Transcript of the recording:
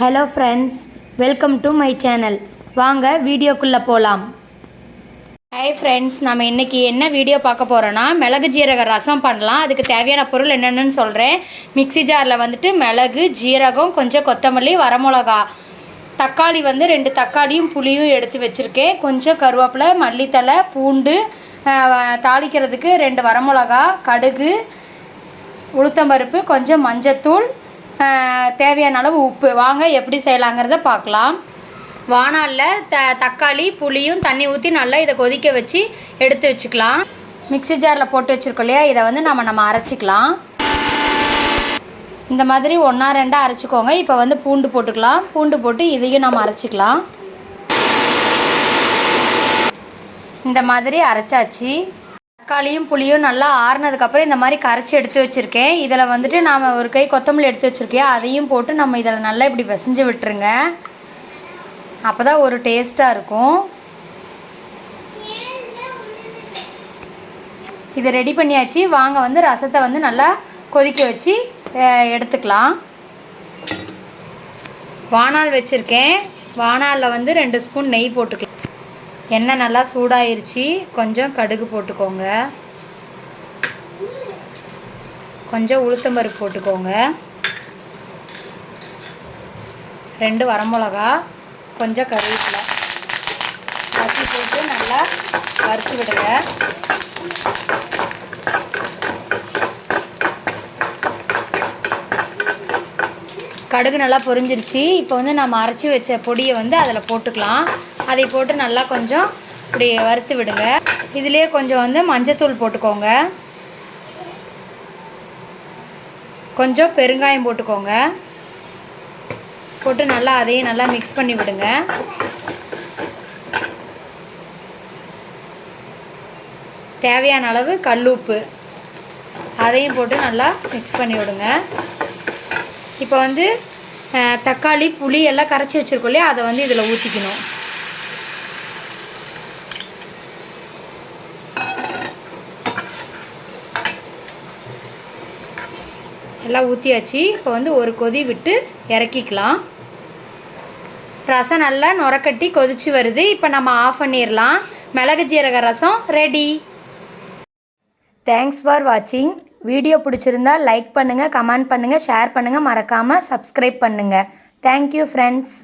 Hello friends welcome to my channel வாங்க வீடியோக்குள்ளே போகலாம் ஹாய் ஃப்ரெண்ட்ஸ் நம்ம இன்றைக்கி என்ன வீடியோ பார்க்க போகிறோன்னா மிளகு ஜீரக ரசம் பண்ணலாம். அதுக்கு தேவையான பொருள் என்னென்னு சொல்கிறேன் மிக்ஸி ஜாரில் வந்துட்டு மிளகு ஜீரகம் கொஞ்சம் கொத்தமல்லி வரமிளகா. தக்காளி வந்து ரெண்டு தக்காளியும் புளியும் எடுத்து வச்சுருக்கேன். கொஞ்சம் கருவேப்பிலை மல்லித்தழை பூண்டு தாளிக்கிறதுக்கு ரெண்டு வரமிளகா கடுகு உளுத்தம்பருப்பு கொஞ்சம் மஞ்சத்தூள் தேவையான அளவு உப்பு. வாங்க எப்படி செய்யலாங்கிறத பார்க்கலாம். வானாலில் த தக்காளி புளியும் தண்ணி ஊற்றி நல்லா இதை கொதிக்க வச்சு எடுத்து வச்சுக்கலாம். மிக்ஸி ஜாரில் போட்டு வச்சுருக்கோம் இல்லையா? இதை வந்து நம்ம நம்ம அரைச்சிக்கலாம். இந்த மாதிரி ஒன்றா ரெண்டாக அரைச்சிக்கோங்க. இப்போ வந்து பூண்டு போட்டுக்கலாம். பூண்டு போட்டு இதையும் நம்ம அரைச்சிக்கலாம். இந்த மாதிரி அரைச்சாச்சு. தக்காளியும் புளியும் நல்லா ஆறுனதுக்கப்புறம் இந்த மாதிரி கரைச்சி எடுத்து வச்சுருக்கேன். இதில் வந்துட்டு நாம் ஒரு கை கொத்தமல்லி எடுத்து வச்சுருக்கேன் அதையும் போட்டு நம்ம இதில் நல்லா இப்படி பிசைஞ்சு விட்டுருங்க. அப்போ தான் ஒரு டேஸ்ட்டாக இருக்கும். இதை ரெடி பண்ணியாச்சு. வாங்க வந்து ரசத்தை வந்து நல்லா கொதிக்க வச்சு எடுத்துக்கலாம். வாணால் வச்சுருக்கேன். வானாலில் வந்து ரெண்டு ஸ்பூன் நெய் போட்டுக்கலாம். எண்ணெய் நல்லா சூடாயிருச்சு. கொஞ்சம் கடுகு போட்டுக்கோங்க. கொஞ்சம் உளுத்தம்பருப்பு போட்டுக்கோங்க. ரெண்டு வரமிளகா கொஞ்சம் கருவேப்பிலை. வச்சு போட்டு நல்லா வறுத்து விடுங்க. கடுகு நல்லா பொரிஞ்சிருச்சு. இப்போ வந்து நம்ம அரைச்சி வச்ச பொடியை வந்து அதில் போட்டுக்கலாம். அதை போட்டு நல்லா கொஞ்சம் இப்படி வறுத்து விடுங்க. இதுலேயே கொஞ்சம் வந்து மஞ்சத்தூள் போட்டுக்கோங்க. கொஞ்சம் பெருங்காயம் போட்டுக்கோங்க. போட்டு நல்லா அதையும் நல்லா மிக்ஸ் பண்ணி விடுங்க. தேவையான அளவு கல்லுப்பு அதையும் போட்டு நல்லா மிக்ஸ் பண்ணி விடுங்க. இப்போ வந்து தக்காளி புளி எல்லாம் கரைச்சி வச்சுருக்கோம் இல்லையா? அதை வந்து இதில் ஊற்றிக்கணும் எல்லாம் ஊற்றியாச்சு இப்போ வந்து ஒரு கொதி விட்டு இறக்கிக்கலாம். ரசம் நல்லா நுரக்கட்டி கொதிச்சு வருது. இப்போ நம்ம ஆஃப் பண்ணிடலாம் மிளகு ஜீரக ரசம் ரெடி தேங்க்ஸ் ஃபார் வாட்சிங் வீடியோ பிடிச்சிருந்தா லைக் பண்ணுங்கள் கமெண்ட் பண்ணுங்கள் ஷேர் பண்ணுங்கள் மறக்காமல் சப்ஸ்கிரைப் பண்ணுங்கள் தேங்க்யூ ஃப்ரெண்ட்ஸ்